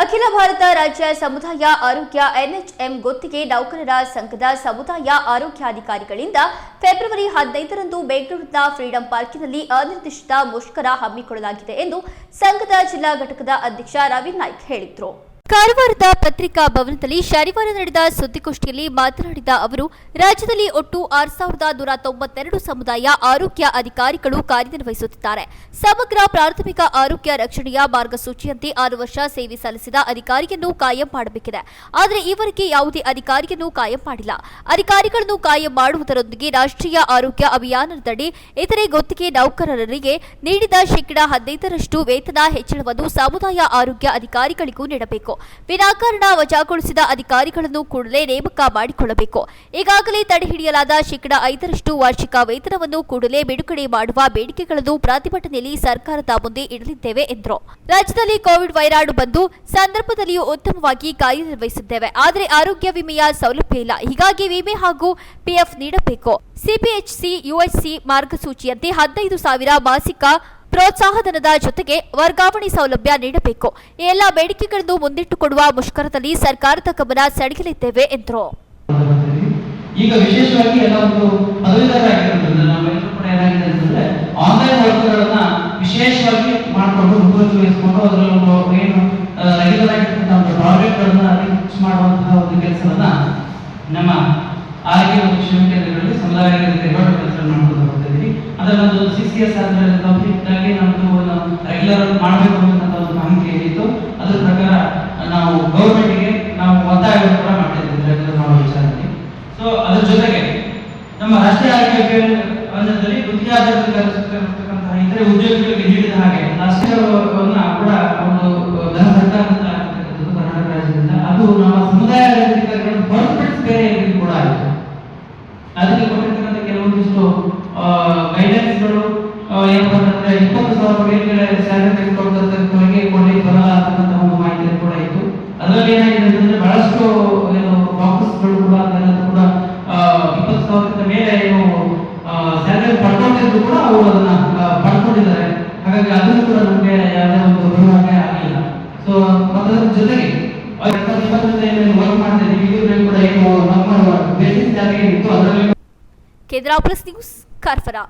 ಅಖಿಲ ಭಾರತ ರಾಜ್ಯ ಸಮುದಾಯ ಆರೋಗ್ಯ ಎನ್ಎಚ್ಎಂ ಗುತ್ತಿಗೆ ನೌಕರರ ಸಂಘದ ಸಮುದಾಯ ಆರೋಗ್ಯಾಧಿಕಾರಿಗಳಿಂದ ಫೆಬ್ರವರಿ ಹದಿನೈದರಂದು ಬೆಂಗಳೂರಿನ ಫ್ರೀಡಂ ಪಾರ್ಕಿನಲ್ಲಿ ಅನಿರ್ದಿಷ್ಟ ಮುಷ್ಕರ ಹಮ್ಮಿಕೊಳ್ಳಲಾಗಿದೆ ಎಂದು ಸಂಘದ ಜಿಲ್ಲಾ ಘಟಕದ ಅಧ್ಯಕ್ಷ ರವಿ ನಾಯ್ಕ್ ಹೇಳಿದರು. ಕಾರವಾರದ ಪತ್ರಿಕಾ ಭವನದಲ್ಲಿ ಶನಿವಾರ ನಡೆದ ಸುದ್ದಿಗೋಷ್ಠಿಯಲ್ಲಿ ಮಾತನಾಡಿದ ಅವರು, ರಾಜ್ಯದಲ್ಲಿ ಒಟ್ಟು ಆರು ಸಾವಿರದ ನೂರ ತೊಂಬತ್ತೆರಡು ಸಮುದಾಯ ಆರೋಗ್ಯ ಅಧಿಕಾರಿಗಳು ಕಾರ್ಯನಿರ್ವಹಿಸುತ್ತಿದ್ದಾರೆ. ಸಮಗ್ರ ಪ್ರಾಥಮಿಕ ಆರೋಗ್ಯ ರಕ್ಷಣೆಯ ಮಾರ್ಗಸೂಚಿಯಂತೆ ಆರು ವರ್ಷ ಸೇವೆ ಸಲ್ಲಿಸಿದ ಅಧಿಕಾರಿಯನ್ನು ಕಾಯಂ ಮಾಡಬೇಕಿದೆ. ಆದರೆ ಈವರೆಗೆ ಯಾವುದೇ ಅಧಿಕಾರಿಯನ್ನು ಕಾಯಂ ಮಾಡಿಲ್ಲ. ಅಧಿಕಾರಿಗಳನ್ನು ಕಾಯಂ ಮಾಡುವುದರೊಂದಿಗೆ ರಾಷ್ಟ್ರೀಯ ಆರೋಗ್ಯ ಅಭಿಯಾನದಡಿ ಇತರೆ ಗುತ್ತಿಗೆ ನೌಕರರಿಗೆ ನೀಡಿದ ಶೇಕಡಾ ಹದಿನೈದರಷ್ಟು ವೇತನ ಹೆಚ್ಚಳವನ್ನು ಸಮುದಾಯ ಆರೋಗ್ಯ ಅಧಿಕಾರಿಗಳಿಗೂ ನೀಡಬೇಕು. ವಿನಾಕಾರಣ ವಜಾಗೊಳಿಸಿದ ಅಧಿಕಾರಿಗಳನ್ನು ಕೂಡಲೇ ನೇಮಕ ಮಾಡಿಕೊಳ್ಳಬೇಕು. ಈಗಾಗಲೇ ತಡೆಹಿಡಿಯಲಾದ ಶೇಕಡಾ ಐದರಷ್ಟು ವಾರ್ಷಿಕ ವೇತನವನ್ನು ಕೂಡಲೇ ಬಿಡುಗಡೆ ಮಾಡುವ ಬೇಡಿಕೆಗಳನ್ನು ಪ್ರತಿಭಟನೆಯಲ್ಲಿ ಸರ್ಕಾರದ ಮುಂದೆ ಇಡಲಿದ್ದೇವೆ, ಎಂದರು. ರಾಜ್ಯದಲ್ಲಿ ಕೋವಿಡ್ ವೈರಾಣು ಬಂದು ಸಂದರ್ಭದಲ್ಲಿಯೂ ಉತ್ತಮವಾಗಿ ಕಾರ್ಯನಿರ್ವಹಿಸಿದ್ದೇವೆ. ಆದರೆ ಆರೋಗ್ಯ ವಿಮೆಯ ಸೌಲಭ್ಯ ಇಲ್ಲ. ಹೀಗಾಗಿ ವಿಮೆ ಹಾಗೂ ಪಿಎಫ್ ನೀಡಬೇಕು. ಸಿಪಿಎಚ್ಸಿ ಯುಎಚ್ಸಿ ಮಾರ್ಗಸೂಚಿಯಂತೆ ಹದಿನೈದು ಸಾವಿರ ಮಾಸಿಕ ಪ್ರೋತ್ಸಾಹಧನದ ಜೊತೆಗೆ ವರ್ಗಾವಣೆ ಸೌಲಭ್ಯ ನೀಡಬೇಕು. ಈ ಎಲ್ಲ ಬೇಡಿಕೆಗಳನ್ನು ಮುಂದಿಟ್ಟುಕೊಡುವ ಮುಷ್ಕರದಲ್ಲಿ ಸರ್ಕಾರದ ಗಮನ ಸೆಳೆಯಲಿದ್ದೇವೆ, ಎಂದರು. ಈಗ ವಿಶೇಷವಾಗಿ ಎಲ್ಲ ಒಂದು ಪದವೀಧರ ನಾವು ಕೂಡ ಏನಾಗಿದೆ ಅಂತಂದ್ರೆ ಆನ್ಲೈನ್ ವರ್ಕ್ಗಳನ್ನ ವಿಶೇಷವಾಗಿ ಮಾಡಿಕೊಂಡು ಮುಂದುವರಿಸಿಕೊಂಡು ಅದರಲ್ಲಿ ಒಂದು ಏನು ರೆಗ್ಯುಲರ್ ಆಗಿರ್ತಕ್ಕಂಥ ಒಂದು ಪ್ರಾಜೆಕ್ಟ್ಗಳನ್ನ ರೀಚ್ ಮಾಡುವಂತಹ ಒಂದು ಕೆಲಸವನ್ನ ನಮ್ಮ ಆರೋಗ್ಯ ಒಂದು ಕ್ಷೇಮ ಕೇಂದ್ರಗಳಲ್ಲಿ ಮಾಡ್ಕೊಂಡು ಹೋಗ್ತಾ ಅದರಲ್ಲಿ ಒಂದು ಸಿ ಸಿ ಎಸ್ ಅಂದ್ರೆ ಕಂಪ್ಲೀಟ್ ಆಗಿ ನಮ್ದು ರೆಗ್ಯುಲರ್ ಮಾಡಬೇಕು ಅಂತ ಒಂದು ಮಾಹಿತಿ ಏನಿತ್ತು. ಅದ್ರ ಪ್ರಕಾರ ನಾವು ಗೌರ್ಮೆಂಟ್ಗೆ ನಾವು ಒತ್ತಾಯ ಕೂಡ ಮಾಡ್ತಾ ಇದ್ದೀವಿ ರೆಗ್ಯುಲರ್ ಮಾಡೋ ವಿಚಾರದಲ್ಲಿ. ಸೊ ಅದ್ರ ಜೊತೆಗೆ ನಮ್ಮ ರಾಷ್ಟ್ರೀಯ ಆರೋಗ್ಯ ಕೇಂದ್ರದಲ್ಲಿ ವೃತ್ತಿ ಆಧಾರಿತ ಇತರೆ ಉದ್ಯೋಗಿಗಳಿಗೆ ನೀಡಿದ ಹಾಗೆ ರಾಷ್ಟ್ರೀಯವನ್ನ ಅದಕ್ಕೆ ಕೊಟ್ಟಿರ್ತಕ್ಕಂಥ ಕೆಲವೊಂದಿಷ್ಟು ಗೈಡೆನ್ಸ್ಗಳು ಏನಪ್ಪ ಅಂತಂದ್ರೆ ಇಪ್ಪತ್ತು ಸಾವಿರ ಮೇಲೆ ಸ್ಯಾಲರಿ ತೆಗೆದುಕೊಳ್ತಕ್ಕಂಥವರಿಗೆ ಕೊಡ್ಲಿಕ್ಕೆ ಬರಲ್ಲ ಅಂತಕ್ಕಂಥ ಒಂದು ಮಾಹಿತಿ ಕೂಡ ಇತ್ತು. ಅದರಲ್ಲಿ ಏನಾಗಿದೆ ಅಂತಂದ್ರೆ ಬಹಳಷ್ಟು, ಏನು ಬಾಕ್ಸ್ಗಳು ಕೂಡ ಅದನ್ನೆಲ್ಲ ಕೂಡ ಇಪ್ಪತ್ತು ಸಾವಿರಕ್ಕಿಂತ ಮೇಲೆ ಏನು ಸ್ಯಾಲರಿ ಪಡ್ಕೊಂಡಿದ್ರು ಕೂಡ ಅವರು ಅದನ್ನ ಪಡ್ಕೊಂಡಿದ್ದಾರೆ. ಹಾಗಾಗಿ ಅದನ್ನು ಕೂಡ ನಮಗೆ ಯಾವುದೇ ಒಂದು ಬೆಳವಣಿಗೆ ಆಗಲಿಲ್ಲ. ಸೊ ಅದರ ಜೊತೆಗೆ ವರ್ಕ್ ಮಾಡ್ತಾ ಇದ್ದೀವಿ. ಕೂಡ ಏನು, ನಮ್ಮ எதிராப்புல things Carfara